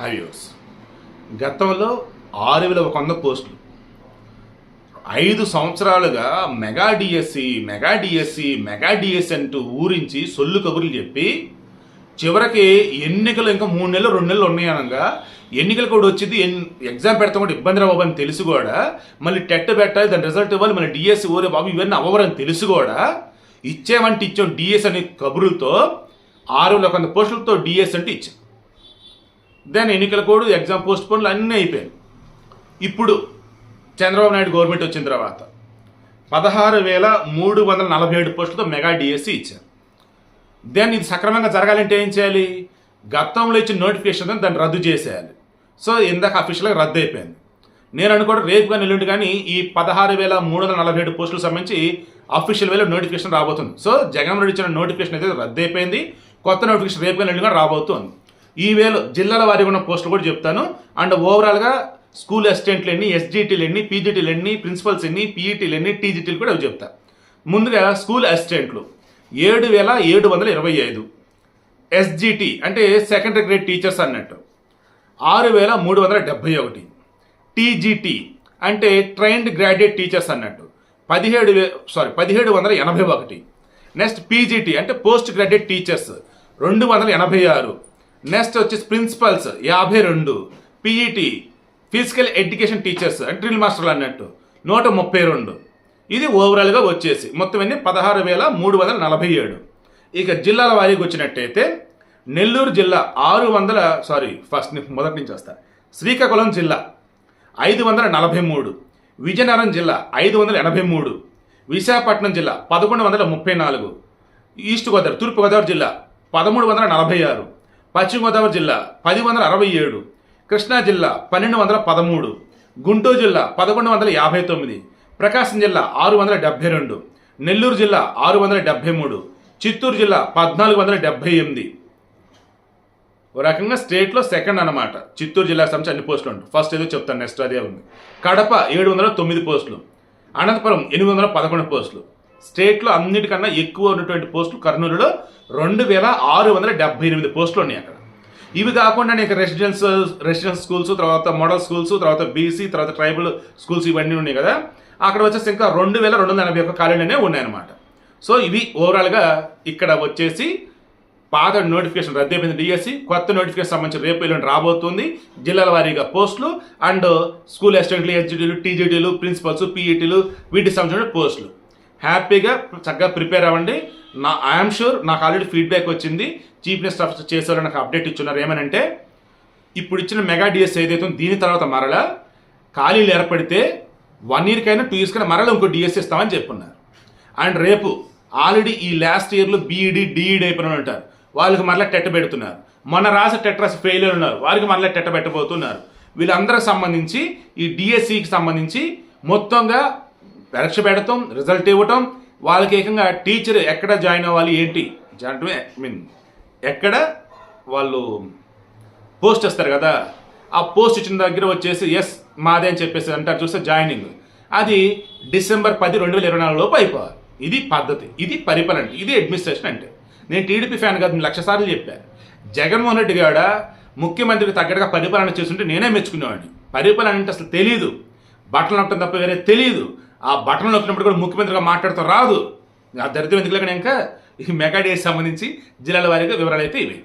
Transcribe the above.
హైవ్యూస్ గతంలో ఆరు వేల ఒక వంద పోస్టులు. ఐదు సంవత్సరాలుగా mega DSC mega DSC mega DSC అంటూ ఊరించి సొల్లు కబుర్లు చెప్పి చివరికి ఎన్నికలు ఇంకా మూడు నెలలు రెండు నెలలు ఉన్నాయనగా ఎన్నికలు కూడా వచ్చింది ఎన్ ఎగ్జామ్ పెడతాం కూడా ఇబ్బంది రాబాబు అని తెలిసి కూడా మళ్ళీ టెట్ పెట్టాలి దాని రిజల్ట్ ఇవ్వాలి మళ్ళీ డిఎస్సి ఓరే బాబు ఇవన్నీ అవ్వరని తెలిసి కూడా ఇచ్చామంటే ఇచ్చాం డిఎస్ అనే కబురులతో ఆరు వేల ఒక వంద పోస్టులతో డిఎస్ అంటే ఇచ్చాం. దెన్ ఎన్నికల కోడ్ ఎగ్జామ్ పోస్ట్ పోన్లు అన్నీ అయిపోయాయి. ఇప్పుడు చంద్రబాబు నాయుడు గవర్నమెంట్ వచ్చిన తర్వాత పదహారు వేల మూడు వందల నలభై ఏడు పోస్టులతో మెగా డిఎస్సి ఇచ్చారు. దెన్ ఇది సక్రమంగా జరగాలంటే ఏం చేయాలి? గతంలో ఇచ్చిన నోటిఫికేషన్ దాన్ని రద్దు చేసేయాలి. సో ఇందాక అఫీషియల్గా రద్దు అయిపోయింది. నేను అనుకోవడం రేపు కానీ ఎల్లుండి కానీ ఈ పదహారు వేల మూడు వందల నలభై ఏడు పోస్టులకు సంబంధించి అఫీషియల్ వేలో నోటిఫికేషన్ రాబోతుంది. సో జగన్ రెడ్డి ఇచ్చిన నోటిఫికేషన్ అయితే రద్దు అయిపోయింది. కొత్త నోటిఫికేషన్ రేపు కానీ ఎల్లుండి కానీ రాబోతుంది. ఈ వేలు జిల్లాల వారి ఉన్న పోస్టులు కూడా చెప్తాను. అండ్ ఓవరాల్గా స్కూల్ అసిస్టెంట్లు ఎన్ని ఎస్జిటీలు ఎన్ని పీజీటీలు ఎన్ని ప్రిన్సిపల్స్ ఎన్ని పీఈటీలు ఎన్ని టీజీటీలు కూడా అవి చెప్తా. ముందుగా స్కూల్ అసిస్టెంట్లు ఏడు వేల ఏడు వందల ఇరవై ఐదు. ఎస్జిటి అంటే సెకండరీ గ్రేడ్ టీచర్స్ అన్నట్టు. ఆరు వేల మూడు వందల డెబ్బై ఒకటి. టీజీటీ అంటే ట్రైన్డ్ గ్రాడ్యుయేట్ టీచర్స్ అన్నట్టు. పదిహేడు వే సారీ పదిహేడు వందల ఎనభై ఒకటి. నెక్స్ట్ పీజీటీ అంటే పోస్ట్ గ్రాడ్యుయేట్ టీచర్స్ రెండు వందల ఎనభై ఆరు. నెక్స్ట్ వచ్చేసి ప్రిన్సిపల్స్ యాభై రెండు పిఈటీ ఫిజికల్ ఎడ్యుకేషన్ టీచర్స్ అంటే డ్రిల్ మాస్టర్లు అన్నట్టు నూట ముప్పై రెండు. ఇది ఓవరాల్గా వచ్చేసి మొత్తం అన్ని పదహారు వేల మూడు వందల నలభై ఏడు. ఇక జిల్లాల వారీకి వచ్చినట్టయితే నెల్లూరు జిల్లా ఆరు వందల సారీ ఫస్ట్ మొదటి నుంచి వస్తా. శ్రీకాకుళం జిల్లా ఐదు వందల నలభై మూడు. విజయనగరం జిల్లా ఐదు వందల ఎనభై మూడు. విశాఖపట్నం జిల్లా పదకొండు వందల ముప్పై నాలుగు. ఈస్ట్ గోదావరి తూర్పు గోదావరి జిల్లా పదమూడు వందల నలభై ఆరు. పశ్చిమ గోదావరి జిల్లా పది వందల అరవై ఏడు కృష్ణా జిల్లా పన్నెండు వందల పదమూడు గుంటూరు జిల్లా పదకొండు వందల యాభై తొమ్మిది ప్రకాశం జిల్లా ఆరు వందల డెబ్బై రెండు నెల్లూరు జిల్లా ఆరు వందల డెబ్బై మూడు చిత్తూరు జిల్లా పద్నాలుగు వందల డెబ్బై ఎనిమిది. ఓ రకంగా స్టేట్లో సెకండ్ అన్నమాట. చిత్తూరు జిల్లాకు సంబంధించి అన్ని పోస్టులు ఉంటాయి. ఫస్ట్ ఏదో చెప్తాను నెక్స్ట్ అదే ఉంది. కడప ఏడు వందల తొమ్మిది పోస్టులు అనంతపురం ఎనిమిది వందల పదకొండు పోస్టులు స్టేట్లో అన్నిటికన్నా ఎక్కువ ఉన్నటువంటి పోస్టులు కర్నూలులో రెండు వేల ఆరు వందల డెబ్బై ఎనిమిది పోస్టులు ఉన్నాయి అక్కడ. ఇవి కాకుండా నీకు రెసిడెన్స్ రెసిడెన్స్ స్కూల్స్ తర్వాత మోడల్ స్కూల్స్ తర్వాత బీసీ తర్వాత ట్రైబల్ స్కూల్స్ ఇవన్నీ ఉన్నాయి కదా. అక్కడ వచ్చేసి ఇంకా రెండు వేల రెండు వందల ఎనభై ఒక్క ఖాళీలనే ఉన్నాయన్నమాట. సో ఇవి ఓవరాల్గా ఇక్కడ వచ్చేసి పాత నోటిఫికేషన్ రద్దు అయిపోయింది డిఎస్సి. కొత్త నోటిఫికేషన్ సంబంధించి రేపు ఎల్లుండి రాబోతుంది. జిల్లాల వారీగా పోస్టులు అండ్ స్కూల్ అసిస్టెంట్లు హెచ్జిటీలు టీజీటీలు ప్రిన్సిపల్స్ పీఈటీలు వీటికి సంబంధించిన పోస్టులు. హ్యాపీగా చక్కగా ప్రిపేర్ అవ్వండి. నా ఐఎమ్ షూర్ నాకు ఆల్రెడీ ఫీడ్బ్యాక్ వచ్చింది. చీఫ్ మినిస్టర్ ఆఫ్ చేసేవారు నాకు అప్డేట్ ఇచ్చున్నారు. ఏమనంటే ఇప్పుడు ఇచ్చిన మెగా డిఎస్ ఏదైతే ఉందో దీని తర్వాత మరలా ఖాళీలు ఏర్పడితే వన్ ఇయర్కైనా టూ ఇయర్స్కైనా మరలా ఇంకో డిఎస్ ఇస్తామని చెప్పున్నారు. అండ్ రేపు ఆల్రెడీ ఈ లాస్ట్ ఇయర్లో బీఈడి డిఈడి అయిపోయిన ఉంటారు. వాళ్ళకి మరలా టెట్ పెడుతున్నారు. మొన్న రాసి టెట్ రాసి ఫెయిల్ ఉన్నారు. వారికి మరలా టెట్ట పెట్టబోతున్నారు. వీళ్ళందరికి సంబంధించి ఈ డిఎస్సికి సంబంధించి మొత్తంగా పరీక్ష పెడతాం రిజల్ట్ ఇవ్వటం. వాళ్ళకి ఏకంగా టీచర్ ఎక్కడ జాయిన్ అవ్వాలి ఏంటి? అంటే ఐ మీన్ ఎక్కడ వాళ్ళు పోస్ట్ వస్తారు కదా ఆ పోస్ట్ ఇచ్చిన దగ్గర వచ్చేసి ఎస్ మాదే అని చెప్పేసి అంటారు చూస్తే జాయినింగ్ అది డిసెంబర్ పది రెండు వేల ఇరవై నాలుగు లోపు అయిపోవాలి. ఇది పద్ధతి ఇది పరిపాలన అంటే ఇది అడ్మినిస్ట్రేషన్ అంటే. నేను టీడీపీ ఫ్యాన్ కాదు లక్ష సార్లు చెప్పాను జగన్మోహన్ రెడ్డి గారు ముఖ్యమంత్రికి తగ్గట్టుగా పరిపాలన చేస్తుంటే నేనే మెచ్చుకునేవాడిని. పరిపాలన అంటే అసలు తెలియదు బట్టలు నొక్కడం తప్ప వేరే తెలియదు ఆ బట్టలు నొక్కినప్పుడు కూడా ముఖ్యమంత్రిగా మాట్లాడుతూ రాదు. ఆ దరిద్రం ఎందుకు లేక ఇంకా ఈ మెగా సంబంధించి జిల్లాల వారీగా వివరాలు అయితే ఇవి.